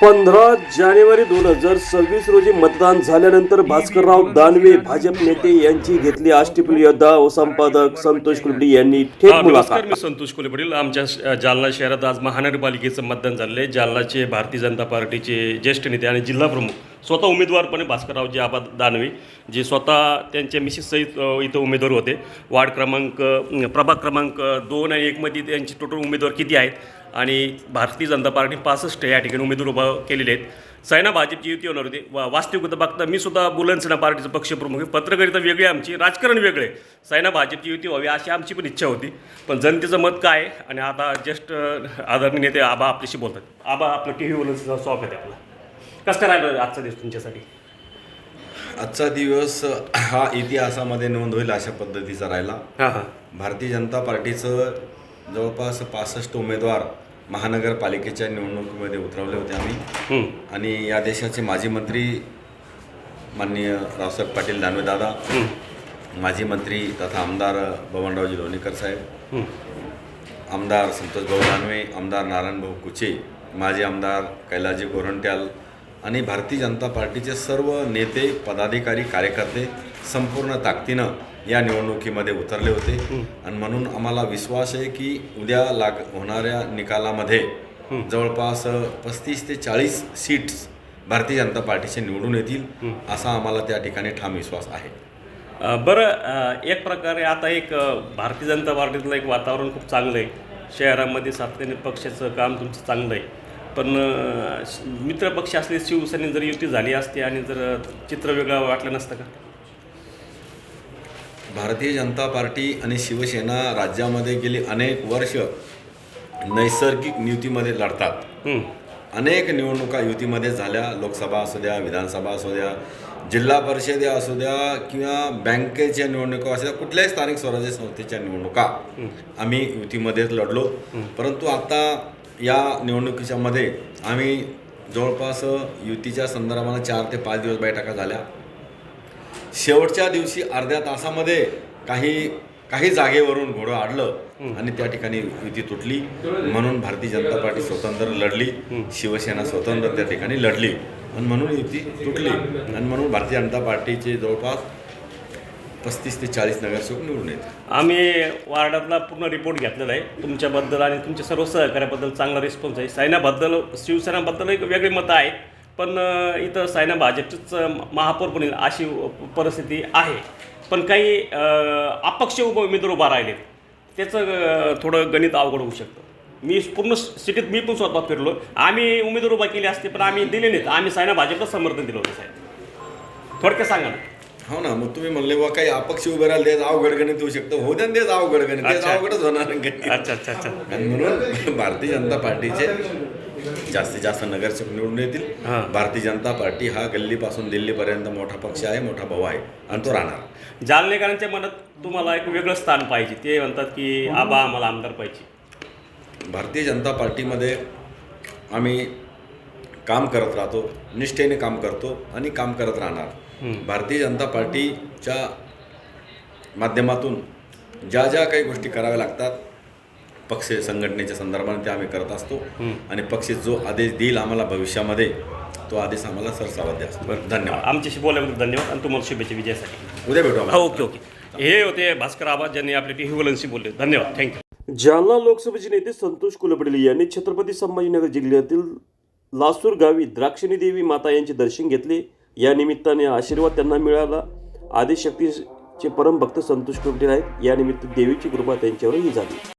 पंधरा जानेवारी दोन हजार सव्वीस रोजी मतदान झाल्यानंतर भास्करराव दानवे भाजप नेते यांची घेतली आष्टीपील योद्धा व संपादक संतोष कुलबी यांनी थेट मुलाखत. मी संतोष कोले पाटील आमच्या जालना शहरात आज महानगरपालिकेचं मतदान झालेलं आहे. जालनाचे भारतीय जनता पार्टीचे ज्येष्ठ नेते आणि जिल्हा प्रमुख स्वतः उमेदवारपणे भास्कररावजी आबा दानवे जे स्वतः त्यांच्या मिसेससहित इथं उमेदवार होते. वार्ड क्रमांक प्रभाग क्रमांक दोन आणि एकमध्ये त्यांचे टोटल उमेदवार किती आहेत? आणि भारतीय जनता पार्टी पासष्ट या ठिकाणी उमेदवार उभा केलेले आहेत. सैना भाजपची युती होणार होती. वा वास्तविकता बघता मी सुद्धा बुलंद सेना पार्टीचं पक्षप्रमुख आहे. पत्रकारिता वेगळी आमची. राजकारण वेगळे. सैना भाजपची युती व्हावी अशी आमची पण इच्छा होती. पण जनतेचं मत काय आहे? आणि आता जस्ट आदरणीय नेते आबा आपल्याशी बोलतात. आबा आपलं टी व्हीवरचं स्वागत आहे आपलं. कसं काय राहिलं आजचा दिवस तुमच्यासाठी? आजचा दिवस हा इतिहासामध्ये नोंद होईल अशा पद्धतीचा राहिला. हां हां. भारतीय जनता पार्टीचं जवळपास पासष्ट उमेदवार महानगरपालिकेच्या निवडणुकीमध्ये उतरवले होते आम्ही. आणि या देशाचे माजी मंत्री माननीय रावसाहेब पाटील दानवेदादा माजी मंत्री तथा आमदार बबनरावजी लोणीकर साहेब. आमदार संतोष भाऊ दानवे आमदार नारायण भाऊ कुचे माजी आमदार कैलाजी गोरंट्याल आणि भारतीय जनता पार्टीचे सर्व नेते पदाधिकारी कार्यकर्ते संपूर्ण ताकदीनं या निवडणुकीमध्ये उतरले होते. आणि म्हणून आम्हाला विश्वास आहे की उद्या लाग होणाऱ्या निकालामध्ये जवळपास पस्तीस ते चाळीस सीट्स भारतीय जनता पार्टीचे निवडून येतील असा आम्हाला त्या ठिकाणी ठाम विश्वास आहे. बरं एक प्रकारे आता एक भारतीय जनता पार्टीतलं एक वातावरण खूप चांगलं आहे. शहरामध्ये सातत्याने पक्षाचं काम तुमचं चांगलं आहे. पण अ, श- मित्र पक्ष असले शिवसेने जर युती झाली असती आणि जर चित्र वेगळं वाटलं नसतं का? भारतीय जनता पार्टी आणि शिवसेना राज्यामध्ये गेली अनेक वर्ष नैसर्गिक युतीमध्ये लढतात. अनेक निवडणुका युतीमध्ये झाल्या. लोकसभा असू द्या विधानसभा असू द्या जिल्हा परिषद असू द्या किंवा बँकेच्या निवडणुका असू द्या कुठल्याही स्थानिक स्वराज्य संस्थेच्या निवडणुका आम्ही युतीमध्येच लढलो. परंतु आता या निवडणुकीच्या मध्ये आम्ही जवळपास युतीच्या संदर्भानं चार ते पाच दिवस बैठका झाल्या. शेवटच्या दिवशी अर्ध्या तासामध्ये काही काही जागेवरून घोडं आडलं आणि त्या ठिकाणी युती तुटली. म्हणून भारतीय जनता पार्टी स्वतंत्र लढली. शिवसेना स्वतंत्र त्या ठिकाणी लढली. आणि म्हणून युती तुटली. आणि म्हणून भारतीय जनता पार्टीचे जवळपास पस्तीस ते चाळीस नगरसेवक निवडून येते आम्ही वार्डातला पूर्ण रिपोर्ट घेतलेला आहे. तुमच्याबद्दल आणि तुमच्या सर्व सहकार्याबद्दल चांगला रिस्पॉन्स आहे. सायनाबद्दल शिवसेनाबद्दल एक वेगळी मतं आहेत. पण अ, इथं सायना भाजपचंच महापौर पण अशी परिस्थिती आहे. पण काही अ, अपक्ष उप उमेदवार उभा राहिले त्याचं अ, थोडं गणित अवघड होऊ शकतं. मी पूर्ण सिटीत मी पण स्वतः फिरलो आम्ही उमेदवार उभा केली असते पण आम्ही दिले नाहीत. आम्ही सायना भाजपचं समर्थन दिलं होतं साहेब. थोडक्यात सांगा ना. हो ना मग तुम्ही म्हणले बा काही अपक्ष उभे राहिले तेच अवघड गणित होऊ शकतं. हो द्या तेच अवघड गणित तेच अच्छा. अवघडच होणार गणित. अच्छा अच्छा अच्छा. आणि म्हणून भारतीय जनता पार्टीचे जास्तीत जास्त नगरसेवक निवडून येतील. हां. भारतीय जनता पार्टी हा गल्लीपासून दिल्लीपर्यंत मोठा पक्ष आहे मोठा भाऊ आहे आणि तो राहणार. जालनेकरांच्या मनात तुम्हाला एक वेगळं स्थान पाहिजे. ते म्हणतात की आबा आम्हाला आमदार पाहिजे. भारतीय जनता पार्टीमध्ये आम्ही काम करत राहतो निष्ठेने काम करतो आणि काम करत राहणार. भारतीय जनता पार्टीच्या माध्यमातून ज्या ज्या काही गोष्टी कराव्या लागतात पक्ष संघटनेच्या संदर्भाने ते आम्ही करत असतो. आणि पक्ष जो आदेश देईल आम्हाला भविष्यामध्ये तो आदेश आम्हाला सरसावध्य असतो धन्यवाद. आमच्याशी बोलल्याबद्दल धन्यवाद आणि तुम्हाला शुभेच्छा विजयासाठी. उद्या भेटू आम्हाला हो ओके ओके. हे होते भास्कर आबा ज्यांनी आपल्या टी व्हीवलनशी बोलले. धन्यवाद. थँक्यू जालना लोकसभेचे नेते संतोष कुलपडे यांनी छत्रपती संभाजीनगर जिल्ह्यातील लासूर गावी द्राक्षिणी देवी माता यांचे दर्शन घेतले. या निमित्ताने आशीर्वाद त्यांना मिळाला. आदिशक्तीचे परमभक्त संतोष कुलपडे आहेत या निमित्त देवीची कृपा त्यांच्यावरही झाली.